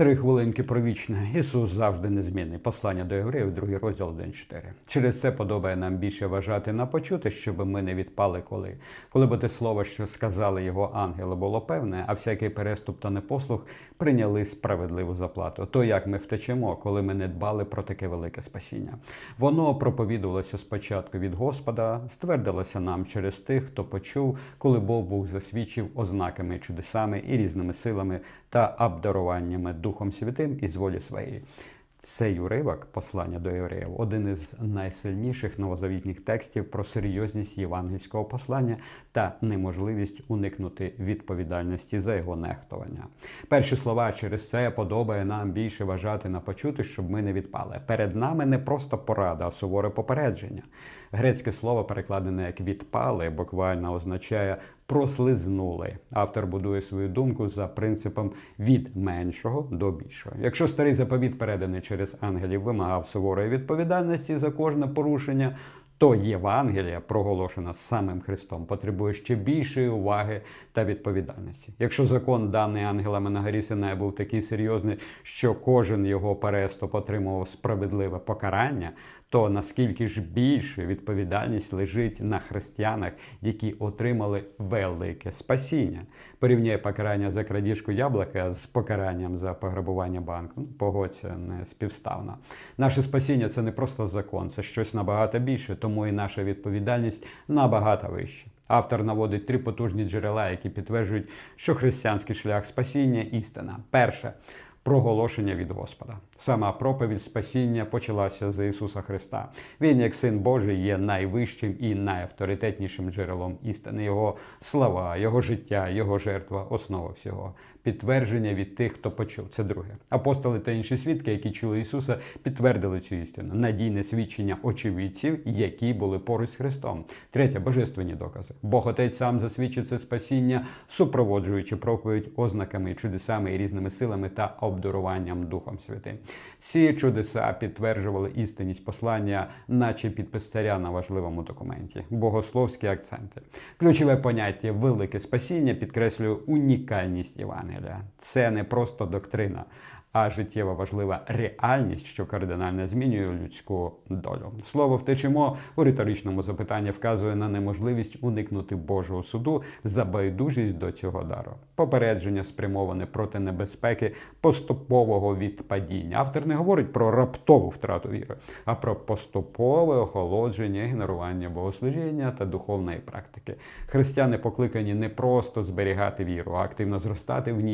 Три хвилинки про вічне. Ісус завжди незмінний. Послання до євреїв, другий розділ 1.4. Через це подобає нам більше вважати на почути, щоб ми не відпали коли. Коли бо те слово, що сказали його ангели, було певне, а всякий переступ та непослух прийняли справедливу заплату. То як ми втечемо, коли ми не дбали про таке велике спасіння? Воно проповідувалося спочатку від Господа, ствердилося нам через тих, хто почув, коли Бог Бог засвідчив ознаками, чудесами і різними силами та обдаруваннями Духом Святим із волі своєї. Цей уривок послання до євреїв один із найсильніших новозавітніх текстів про серйозність євангельського послання та неможливість уникнути відповідальності за його нехтування. Перші слова через це подобає нам більше вважати на почути, щоб ми не відпали. Перед нами не просто порада, а суворе попередження. Грецьке слово, перекладене як відпали, буквально означає прослизнули. Автор будує свою думку за принципом від меншого до більшого. Якщо старий заповіт, переданий через ангелів, вимагав суворої відповідальності за кожне порушення, то Євангелія, проголошена самим Христом, потребує ще більшої уваги та відповідальності. Якщо закон, даний ангелами на горі Синай, був такий серйозний, що кожен його переступ отримував справедливе покарання, то наскільки ж більше відповідальність лежить на християнах, які отримали велике спасіння. Порівняє покарання за крадіжку яблука з покаранням за пограбування банку. Ну, погодься, не співставно. Наше спасіння це не просто закон, це щось набагато більше, тому і наша відповідальність набагато вища. Автор наводить три потужні джерела, які підтверджують, що християнський шлях спасіння істина. Перше проголошення від Господа. Сама проповідь спасіння почалася з Ісуса Христа. Він, як син Божий, є найвищим і найавторитетнішим джерелом істини. Його слова, його життя, його жертва основа всього. Підтвердження від тих, хто почув. Це друге. Апостоли та інші свідки, які чули Ісуса, підтвердили цю істину. Надійне свідчення очевидців, які були поруч з Христом. Третє божественні докази. Бог Отець сам засвідчив це спасіння, супроводжуючи проповідь ознаками, чудесами і різними силами та обдаруванням Духом Святим. Ці чудеса підтверджували істинність послання, наче підписаря на важливому документі. Богословські акценти. Ключове поняття велике спасіння підкреслює унікальність Євангелія. Це не просто доктрина, а життєво важлива реальність, що кардинально змінює людську долю. Слово втечемо у риторичному запитанні вказує на неможливість уникнути Божого суду за байдужість до цього дару. Попередження спрямоване проти небезпеки поступового відпадіння. Автор не говорить про раптову втрату віри, а про поступове охолодження, ігнорування богослужіння та духовної практики. Християни покликані не просто зберігати віру, а активно зростати в ній.